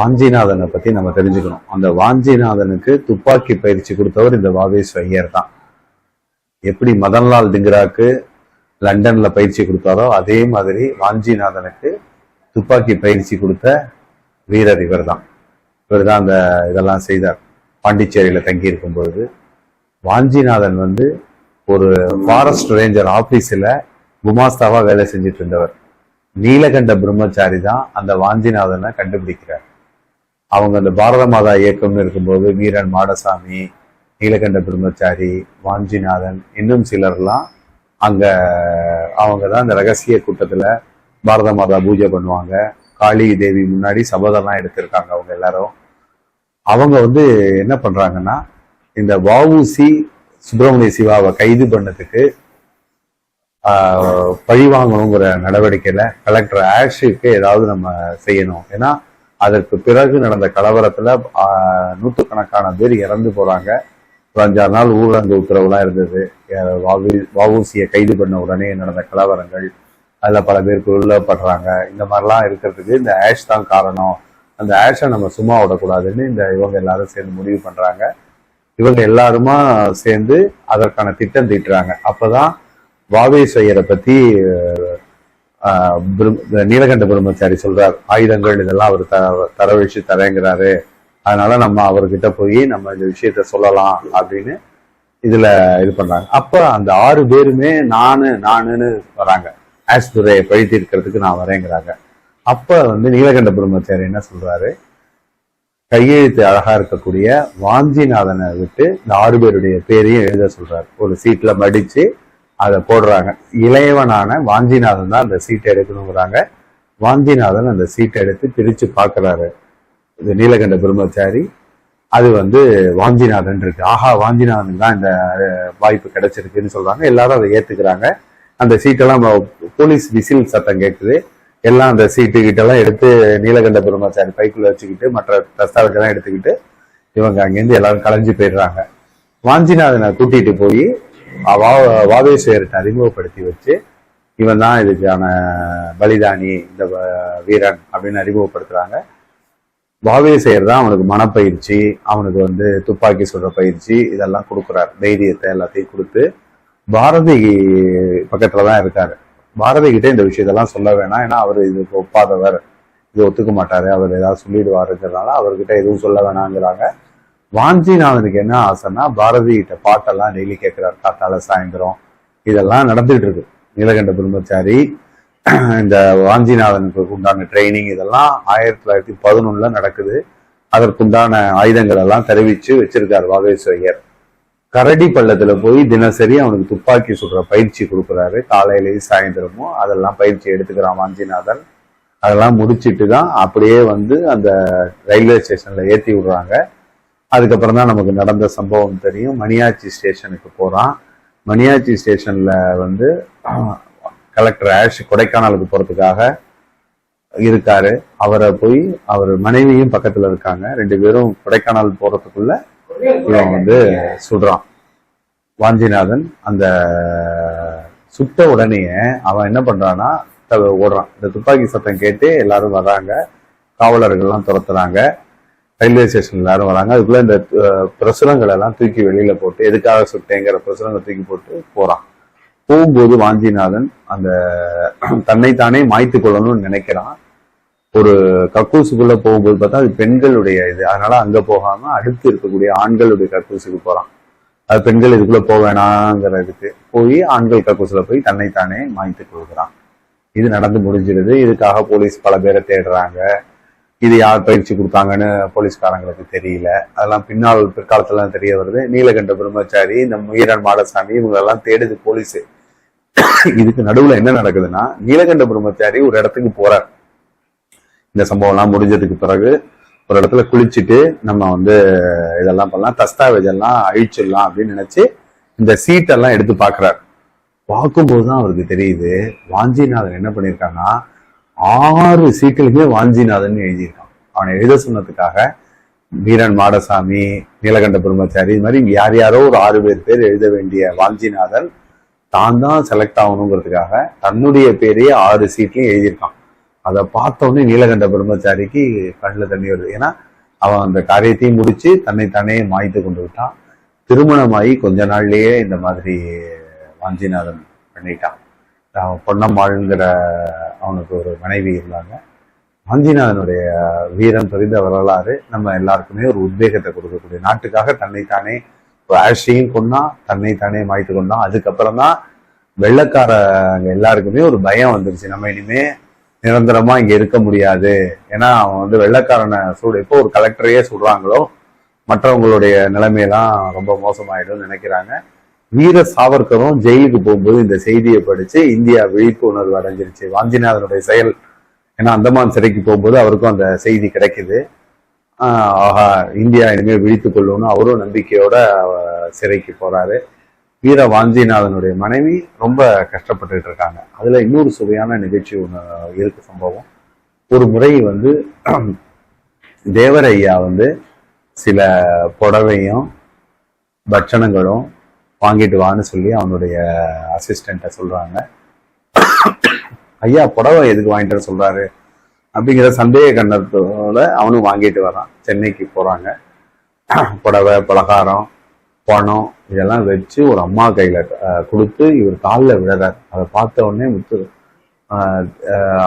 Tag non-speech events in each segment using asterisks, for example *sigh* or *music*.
வாஞ்சிநாதனை பத்தி நம்ம தெரிஞ்சுக்கணும். அந்த வாஞ்சிநாதனுக்கு துப்பாக்கி பயிற்சி கொடுத்தவர் இந்த வாவேஸ் ஐயர் தான். எப்படி மதன்லால் டிங்கராக்கு லண்டன்ல பயிற்சி கொடுத்தாரோ அதே மாதிரி வாஞ்சிநாதனுக்கு துப்பாக்கி பயிற்சி கொடுத்த வீரர் இவர் தான். இவர் தான் அந்த இதெல்லாம் செய்தார். பாண்டிச்சேரியில தங்கி இருக்கும் பொழுது. வாஞ்சிநாதன் வந்து ஒரு ஃபாரஸ்ட் ரேஞ்சர் ஆபீஸ்ல குமாஸ்தாவா வேலை செஞ்சுட்டு இருந்தவர். நீலகண்ட பிரம்மச்சாரி தான் அந்த வாஞ்சிநாதனை கண்டுபிடிக்கிறார். அவங்க அந்த பாரத மாதா இயக்கம்னு இருக்கும்போது வீரன் மாடசாமி நீலகண்ட பிரம்மச்சாரி வாஞ்சிநாதன் இன்னும் சிலர்லாம் அங்கே அவங்க தான் அந்த ரகசிய கூட்டத்தில் பாரத மாதா பூஜை பண்ணுவாங்க. காளி தேவி முன்னாடி சபதம்லாம் எடுத்திருக்காங்க அவங்க எல்லாரும். அவங்க வந்து என்ன பண்ணுறாங்கன்னா இந்த வவுசி சுப்பிரமணிய சிவாவை கைது பண்ணதுக்கு பழி வாங்கணுங்கிற நடவடிக்கையில் கலெக்டர் ஆஷுக்கு ஏதாவது நம்ம செய்யணும். ஏன்னா அதற்கு பிறகு நடந்த கலவரத்துல நூற்றுக்கணக்கான பேர் இறந்து போறாங்க. ஒரு அஞ்சாறு நாள் ஊரடங்கு உத்தரவுலாம் இருந்தது. வவுசியை கைது பண்ண உடனே நடந்த கலவரங்கள் அதில் பல பேர் கொல்லப்படுறாங்க. இந்த மாதிரிலாம் இருக்கிறதுக்கு இந்த ஆஷ் தான் காரணம். அந்த ஆஷை நம்ம சும்மா விடக்கூடாதுன்னு இந்த இவங்க எல்லாரும் சேர்ந்து முடிவு பண்ணுறாங்க இவங்க எல்லாருமா சேர்ந்து அதற்கான திட்டம் தீட்டுறாங்க. அப்போதான் வாவேஸ்வயரை பத்தி ஆஹ், நீலகண்ட பிரம்மச்சாரி சொல்றார் ஆயுதங்கள் இதெல்லாம் அவர் த வச்சு தரேங்கிறாரு. அதனால நம்ம அவர்கிட்ட போய் நம்ம இந்த விஷயத்த சொல்லலாம் அப்படின்னு இதுல இது பண்றாங்க. அப்ப அந்த ஆறு பேருமே நானு நானுன்னு வராங்க. ஆஸ்துரையை பழி தீர்க்கிறதுக்கு நான் வரேங்கிறாங்க. அப்ப வந்து நீலகண்ட பிரம்மச்சாரி என்ன சொல்றாரு? கையெழுத்து அழகா இருக்கக்கூடிய வாஞ்சிநாதனை விட்டு இந்த ஆறு பேருடைய பேரையும் எழுத சொல்றாரு. ஒரு சீட்ல மடிச்சு அதை போடுறாங்க. இளையவனான வாஞ்சிநாதன் தான் அந்த சீட்டை எடுக்கணுங்கிறாங்க. வாஞ்சிநாதன் அந்த சீட்டை எடுத்து பிரித்து பார்க்குறாரு. இது நீலகண்ட பிரம்மச்சாரி. அது வந்து வாஞ்சிநாதன் இருக்கு. ஆஹா வாஞ்சிநாதன் தான் இந்த வாய்ப்பு கிடைச்சிருக்குன்னு சொல்றாங்க. எல்லாரும் அதை ஏத்துக்கிறாங்க. அந்த சீட்டெல்லாம் போலீஸ் விசில் சத்தம் கேட்குது எல்லாம் அந்த சீட்டு கிட்டெல்லாம் எடுத்து நீலகண்ட பிரம்மச்சாரி பைக்குள்ள வச்சுக்கிட்டு மற்ற தஸ்தாவேஜெல்லாம் எடுத்துக்கிட்டு இவங்க அங்கேருந்து எல்லாரும் கலைஞ்சு போயிடுறாங்க. வாஞ்சிநாதனை கூட்டிட்டு போய் வாவேஸ்வரத்தை அறிமுகப்படுத்தி வச்சு இவன் தான் இதுக்கான பலிதானி இந்த வ- வீரன் அப்படின்னு அறிமுகப்படுத்துறாங்க. வாவேசையர் தான் அவனுக்கு மனப்பயிற்சி அவனுக்கு வந்து துப்பாக்கி சுடுற பயிற்சி இதெல்லாம் கொடுக்குறாரு. தைரியத்தை எல்லாத்தையும் கொடுத்து பாரதி பக்கத்துல தான் இருக்காரு. பாரதி கிட்டே இந்த விஷயத்தெல்லாம் சொல்ல வேணாம். ஏன்னா அவர் இதுக்கு ஒப்பாதவர். இது ஒத்துக்க மாட்டாரு. அவர் ஏதாவது சொல்லிடுவாருங்கிறதுனால அவர்கிட்ட எதுவும் சொல்ல வேணாங்கிறாங்க. வாஞ்சிநாதனுக்கு என்ன ஆசைன்னா பாரதி கிட்ட பாட்டெல்லாம் டெய்லி கேட்கிறார். காத்தால சாயந்தரம். இதெல்லாம் நடந்துகிட்டு இருக்கு. நீலகண்ட பிரம்மச்சாரி இந்த வாஞ்சிநாதனுக்கு உண்டான ட்ரைனிங் இதெல்லாம் ஆயிரத்தி தொள்ளாயிரத்தி பதினொன்னுல நடக்குது. அதற்குண்டான ஆயுதங்கள் எல்லாம் தெரிவிச்சு வச்சிருக்காரு வாவேஸ்வரியர் கரடி பள்ளத்துல போய் தினசரி அவனுக்கு துப்பாக்கி சுடுற பயிற்சி கொடுக்குறாரு. காலையிலேயும் சாயந்தரமும் அதெல்லாம் பயிற்சி எடுத்துக்கிறான் வாஞ்சிநாதன் அதெல்லாம் முடிச்சிட்டு தான் அப்படியே வந்து அந்த ரயில்வே ஸ்டேஷன்ல ஏற்றி விடுறாங்க. அதுக்கப்புறம் தான் நமக்கு நடந்த சம்பவம் தெரியும். மணியாச்சி ஸ்டேஷனுக்கு போகிறான் மணியாச்சி ஸ்டேஷனில் வந்து கலெக்டர் ஆஷ் கொடைக்கானலுக்கு போகிறதுக்காக இருக்காரு. அவரை போய் அவர் மனைவியும் பக்கத்தில் இருக்காங்க. ரெண்டு பேரும் கொடைக்கானல் போகிறதுக்குள்ள இவன் வந்து சுடுறான் வாஞ்சிநாதன் அந்த சுட்ட உடனேயே அவன் என்ன பண்ணுறான்னா ஓடுறான். இந்த துப்பாக்கி சத்தம் கேட்டு எல்லாரும் வர்றாங்க. காவலர்கள்லாம் துரத்துறாங்க. ரயில்வே ஸ்டேஷன் எல்லாரும் வராங்க. அதுக்குள்ள இந்த அஹ், பிரசுரங்கள் எல்லாம் தூக்கி வெளியில போட்டு எதுக்காக சுட்டேங்கிற பிரசுரங்களை தூக்கி போட்டு போறான். போகும்போது வாஞ்சிநாதன் அந்த தன்னைத்தானே மாய்த்து கொள்ளணும்னு நினைக்கிறான். ஒரு கக்கூசுக்குள்ள போகும்போது பார்த்தா அது பெண்களுடைய இது. அதனால அங்க போகாம அடுத்து இருக்கக்கூடிய ஆண்களுடைய கக்கூசுக்கு போறான். அது பெண்கள் இதுக்குள்ள போக வேணாங்கிறதுக்கு போய் ஆண்கள் கக்கூசுல போய் தன்னைத்தானே மாய்த்து கொள்கிறான். இது நடந்து முடிஞ்சிருது இதுக்காக போலீஸ் பல பேரை தேடுறாங்க. இது யார் பயிற்சி கொடுத்தாங்கன்னு போலீஸ்காரங்களுக்கு தெரியல. அதெல்லாம் பின்னால் பிற்காலத்துல தெரிய வருது. நீலகண்ட பிரம்மச்சாரி இந்த முயரன் மாடசாமி இவங்க எல்லாம் தேடுது போலீஸ். இதுக்கு நடுவுல என்ன நடக்குதுன்னா நீலகண்ட பிரம்மச்சாரி ஒரு இடத்துக்கு போறார். இந்த சம்பவம் எல்லாம் முடிஞ்சதுக்கு பிறகு ஒரு இடத்துல குளிச்சுட்டு நம்ம வந்து இதெல்லாம் பண்ணலாம் தஸ்தாவேஜ் எல்லாம் அழிச்சிடலாம் அப்படின்னு நினைச்சு இந்த சீட்டெல்லாம் எடுத்து பார்க்கறார். பார்க்கும்போது தான் அவருக்கு தெரியுது வாஞ்சிநாதன் என்ன பண்ணியிருக்காங்கன்னா ஆறு சீட்டுலுமே வாஞ்சிநாதன் எழுதியிருக்கான். அவனை எழுத சொன்னதுக்காக வீரன் மாடசாமி நீலகண்ட பிரம்மச்சாரி இது மாதிரி யார் யாரோ ஒரு ஆறு பேர் பேர் எழுத வேண்டிய வாஞ்சிநாதன் தான் தான் செலக்ட் ஆகணுங்கிறதுக்காக தன்னுடைய பேரையே ஆறு சீட்லையும் எழுதியிருக்கான். அதை பார்த்தோன்னே நீலகண்ட பிரம்மச்சாரிக்கு கண்ணில் தண்ணி வருது. ஏன்னா அவன் அந்த காரியத்தையும் முடிச்சு தன்னைத்தானே மாய்த்து கொண்டு விட்டான். திருமணமாகி கொஞ்ச நாள்லயே இந்த மாதிரி வாஞ்சிநாதன் பண்ணிட்டான். பொன்னம்மாளுங்கிற அவனுக்கு ஒரு மனைவி இருந்தாங்க. வாஞ்சிநாதனுடைய வீரம் தெரிந்த வரலாறு நம்ம எல்லாருக்குமே ஒரு உத்வேகத்தை கொடுக்கக்கூடிய நாட்டுக்காக தன்னைத்தானே ஆஷையும் கொண்டா தன்னைத்தானே மாய்த்து கொண்டான். அதுக்கப்புறம் தான் வெள்ளக்காரங்க எல்லாருக்குமே ஒரு பயம் வந்துருச்சு. நம்ம இனிமே நிரந்தரமா இங்க இருக்க முடியாது. ஏன்னா அவன் வந்து வெள்ளக்காரனை சூடு எப்போ ஒரு கலெக்டரையே சுடுறாங்களோ மற்றவங்களுடைய நிலைமையெல்லாம் ரொம்ப மோசமாயிடும் நினைக்கிறாங்க. வீர சாவர்கரும் ஜெயிலுக்கு போகும்போது இந்த செய்தியை படிச்சு இந்தியா விழிப்புணர்வு அடைஞ்சிருச்சு. வாஞ்சிநாதனுடைய செயல் ஏன்னா அந்தமான் சிறைக்கு போகும்போது அவருக்கும் அந்த செய்தி கிடைக்குது. ஆஹா இந்தியா இனிமேல் விழித்துக் கொள்ளும்னு அவரும் நம்பிக்கையோட சிறைக்கு போறாரு. வீர வாஞ்சிநாதனுடைய மனைவி ரொம்ப கஷ்டப்பட்டுட்டு இருக்காங்க. அதுல இன்னொரு சுவையான நிகழ்ச்சி ஒன்று இருக்கு சம்பவம். ஒரு முறை வந்து தேவரையா வந்து சில புடவையும் பட்சணங்களும் வாங்கிட்டு வான்னு சொல்லி அவனுடைய அசிஸ்டண்ட்டை சொல்கிறாங்க ஐயா புடவை எதுக்கு வாங்கிட்டு வர அப்படிங்கிற சந்தேக கண்ணத்தோட அவனும் வாங்கிட்டு வரான். சென்னைக்கு போகிறாங்க புடவை பலகாரம் பணம் இதெல்லாம் வச்சு ஒரு அம்மா கையில் கொடுத்து இவர் காலில் விழுறார். அதை பார்த்த உடனே முத்து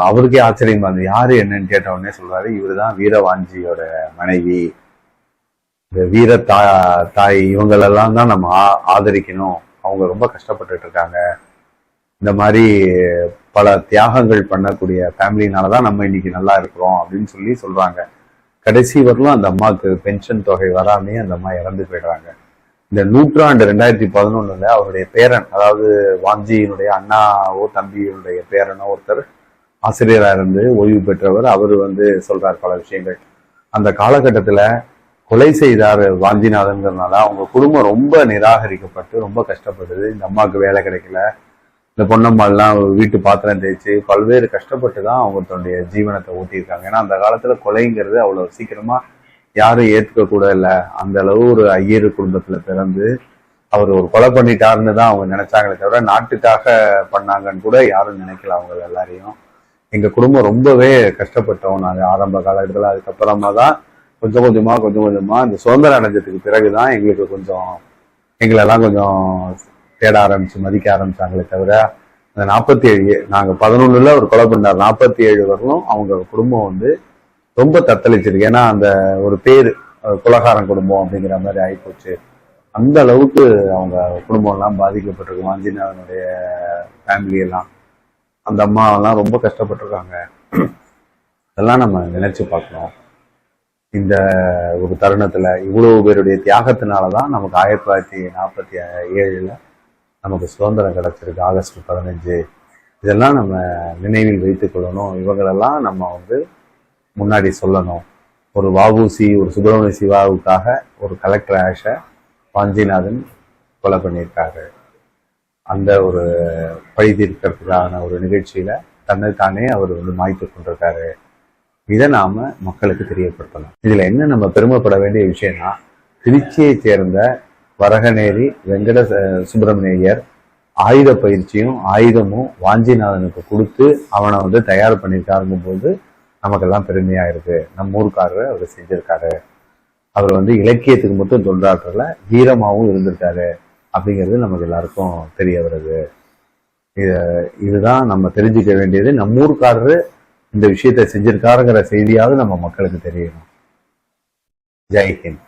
அவருக்கே ஆச்சரியமா இருந்தது. யாரு என்னன்னு கேட்ட உடனே சொல்றாரு இவருதான் வீரவாஞ்சியோட மனைவி. இந்த வீர தா தாய் இவங்களெல்லாம் தான் நம்ம ஆ- ஆதரிக்கணும். அவங்க ரொம்ப கஷ்டப்பட்டுட்டு இருக்காங்க இந்த மாதிரி பல தியாகங்கள் பண்ணக்கூடிய ஃபேமிலினால தான் நம்ம இன்னைக்கு நல்லா இருக்கிறோம் அப்படின்னு சொல்லி சொல்றாங்க. கடைசி வரலும் அந்த அம்மாவுக்கு பென்ஷன் தொகை வராமே அந்த அம்மா இறந்து போயிடுறாங்க. இந்த நூற்றாண்டு ரெண்டாயிரத்தி பதினொன்னுல அவருடைய பேரன் அதாவது வாஞ்சியினுடைய அண்ணாவோ தம்பியினுடைய பேரனோ ஒருத்தர் ஆசிரியராக இருந்து ஓய்வு பெற்றவர். அவர் வந்து சொல்றார் பல விஷயங்கள். அந்த காலகட்டத்தில் கொலை செய்தார் வாஞ்சிநாதன்கிறதுனால அவங்க குடும்பம் ரொம்ப நிராகரிக்கப்பட்டு ரொம்ப கஷ்டப்படுது இந்த அம்மாவுக்கு வேலை கிடைக்கல. இந்த பொன்னம்மாள்லாம் வீட்டு பாத்திரம் தேய்ச்சி பல்வேறு கஷ்டப்பட்டு தான் அவங்க தன்னுடைய ஜீவனத்தை ஓட்டியிருக்காங்க ஏன்னா அந்த காலத்துல கொலைங்கிறது அவ்வளவு சீக்கிரமா யாரும் ஏற்றுக்க கூட இல்லை. அந்த அளவு ஒரு ஐயர் குடும்பத்துல பிறந்து அவர் ஒரு கொலை பண்ணிட்டாருன்னு தான் அவங்க நினைச்சாங்களே தவிர நாட்டுக்காக பண்ணாங்கன்னு கூட யாரும் நினைக்கல அவங்க எல்லாரையும். எங்க குடும்பம் ரொம்பவே கஷ்டப்பட்டோம் நாங்கள் ஆரம்ப காலத்துல அதுக்கப்புறமா தான் கொஞ்சம் கொஞ்சமா கொஞ்சம் கொஞ்சமா இந்த சுதந்திரம் அடைஞ்சதுக்கு பிறகுதான் எங்களுக்கு கொஞ்சம் எங்களெல்லாம் கொஞ்சம் தேட ஆரம்பிச்சு மதிக்க ஆரம்பிச்சாங்களே தவிர அந்த நாற்பத்தி ஏழு நாங்க பதினொன்னுல ஒரு கொலை பண்ணார். நாற்பத்தி ஏழு வரலும் அவங்க குடும்பம் வந்து ரொம்ப தத்தளிச்சிருக்கு. ஏன்னா அந்த ஒரு பேர் குலகாரம் குலகாரன் குடும்பம் அப்படிங்கிற மாதிரி ஆயிப்போச்சு. அந்த அளவுக்கு அவங்க குடும்பம் எல்லாம் பாதிக்கப்பட்டிருக்கு வாஞ்சிநாதனுடைய ஃபேமிலி எல்லாம். அந்த அம்மாவெல்லாம் ரொம்ப கஷ்டப்பட்டிருக்காங்க. *clears throat* அதெல்லாம் நம்ம நினைச்சு பார்க்கணும். இந்த ஒரு தருணத்துல இவ்வளவு பேருடைய தியாகத்தினால தான் நமக்கு ஆயிரத்தி தொள்ளாயிரத்தி நாற்பத்தி ஏழுல நமக்கு சுதந்திரம் கிடைச்சிருக்கு ஆகஸ்ட் பதினஞ்சு. இதெல்லாம் நம்ம நினைவில் வைத்துக் கொள்ளணும். இவங்களெல்லாம் நம்ம வந்து முன்னாடி சொல்லணும். ஒரு வாபூசி ஒரு சுப்பிரமணிய சிவாவுக்காக ஒரு கலெக்டர் ஆஷை வாஞ்சிநாதன் கொலை பண்ணியிருக்காரு. அந்த ஒரு பழி தீர்க்கிறதுக்கான ஒரு நிகழ்ச்சியில தன்னை தானே அவர் வந்து மாய்த்து கொண்டிருக்காரு. இதை நாம மக்களுக்கு தெரியப்படுத்தலாம். இதுல என்ன நம்ம பெருமைப்பட வேண்டிய விஷயம்னா திருச்சியை சேர்ந்த வரகநேரி வெங்கட சுப்பிரமணியர் ஆயுத பயிற்சியும் ஆயுதமும் வாஞ்சிநாதனுக்கு கொடுத்து அவனை வந்து தயார் பண்ணியிருக்காருங்கும் போது நமக்கெல்லாம் பெருமையா இருக்கு. நம்ம ஊருக்காரர் அவர் செஞ்சிருக்காரு. அவர் வந்து இலக்கியத்துக்கு மட்டும் தொண்டாற்றல வீரமாகவும் இருந்திருக்காரு அப்படிங்கிறது நமக்கு எல்லாருக்கும் தெரிய வருது. இது இதுதான் நம்ம தெரிஞ்சுக்க வேண்டியது. நம்ம இந்த விஷயத்தை செஞ்சிருக்காருங்கிற செய்தியாவது நம்ம மக்களுக்கு தெரியணும். ஜெய்ஹிந்த்